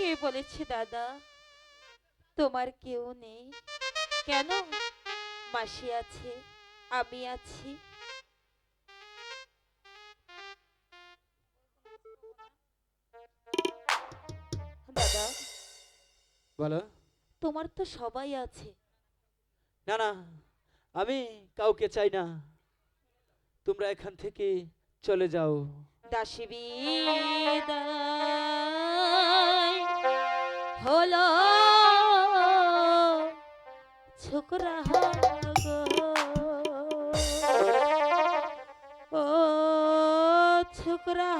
কে বলেছে দাদা? তোমার কেউ নেই? কেন? মাসি আছে আমি আছি। দাদা বলো। তোমার তো সবাই আছে। না না আমি কাউকে চাই না। তোমরা এখান থেকে চলে যাও। দাসী বিদায়। হলো। ছোকরা ও ছোকরা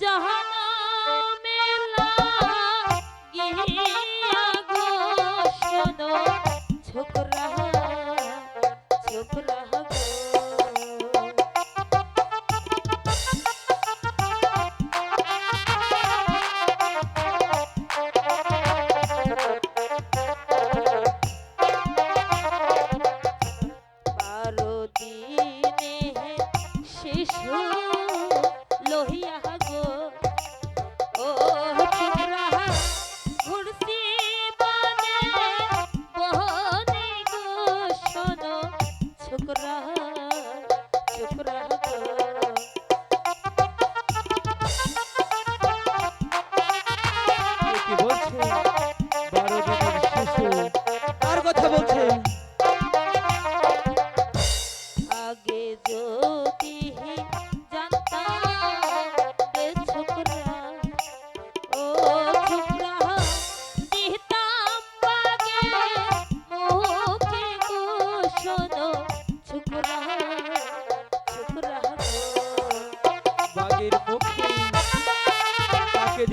জাহানা মেলা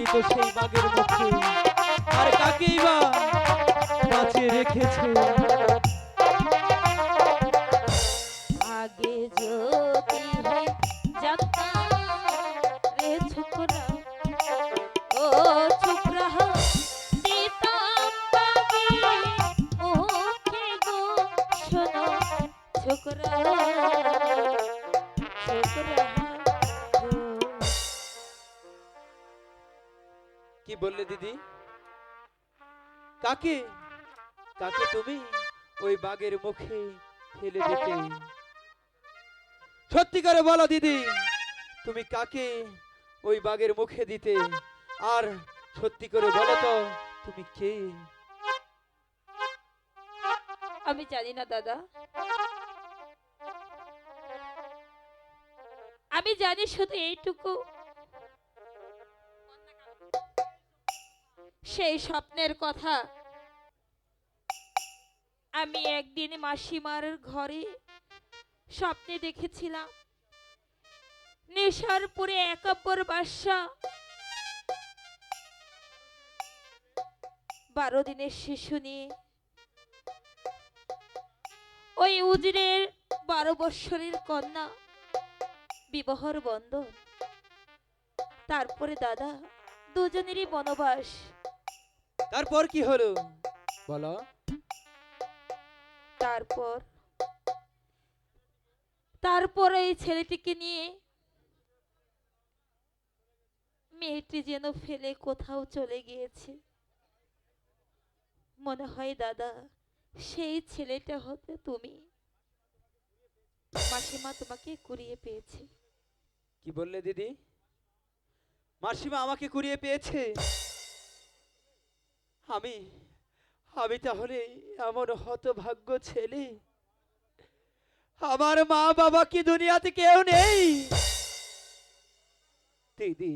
কাকে সেই বাঘের মুখে। আর কাকেই বা বাঁচিয়ে রেখেছে। ছোকরা ছোকরা। বললে, দিদি, কাকে? কাকে তুমি ওই বাঘের মুখে ফেলে দিতে? সত্যি করে বলো, দিদি, তুমি কাকে ওই বাঘের মুখে দিতে? আর সত্যি করে বলো তো, তুমি কে? আমি জানি না, দাদা। আমি জানি শুধু এইটুকু। সেই স্বপ্নের কথা। আমি একদিন মাসিমার ঘরে স্বপ্নে দেখেছিলাম। নেশারপুরে একাব্বর বাসা বারো দিনের শিশু নিয়ে। ওই উজিরের বারো বৎসরের কন্যা। বিবাহর বন্ধন। তারপরে দাদা দুজনেরই বনবাস। তারপর কি হলো? বলো। তারপর? তারপর এই ছেলেটিকে নিয়ে মেয়েটি যেন ফেলে কোথাও চলে গিয়েছে। মনে হয় দাদা সেই ছেলেটা হতে তুমি। মাসিমা তোমাকে কুড়িয়ে পেয়েছে। কি বললে দিদি? মাসিমা আমাকে কুড়িয়ে পেয়েছে? আমি আমি তাহলে এমন হতভাগ্য ছেলে? আমার মা বাবা কি দুনিয়াতে কেউ নেই? দিদি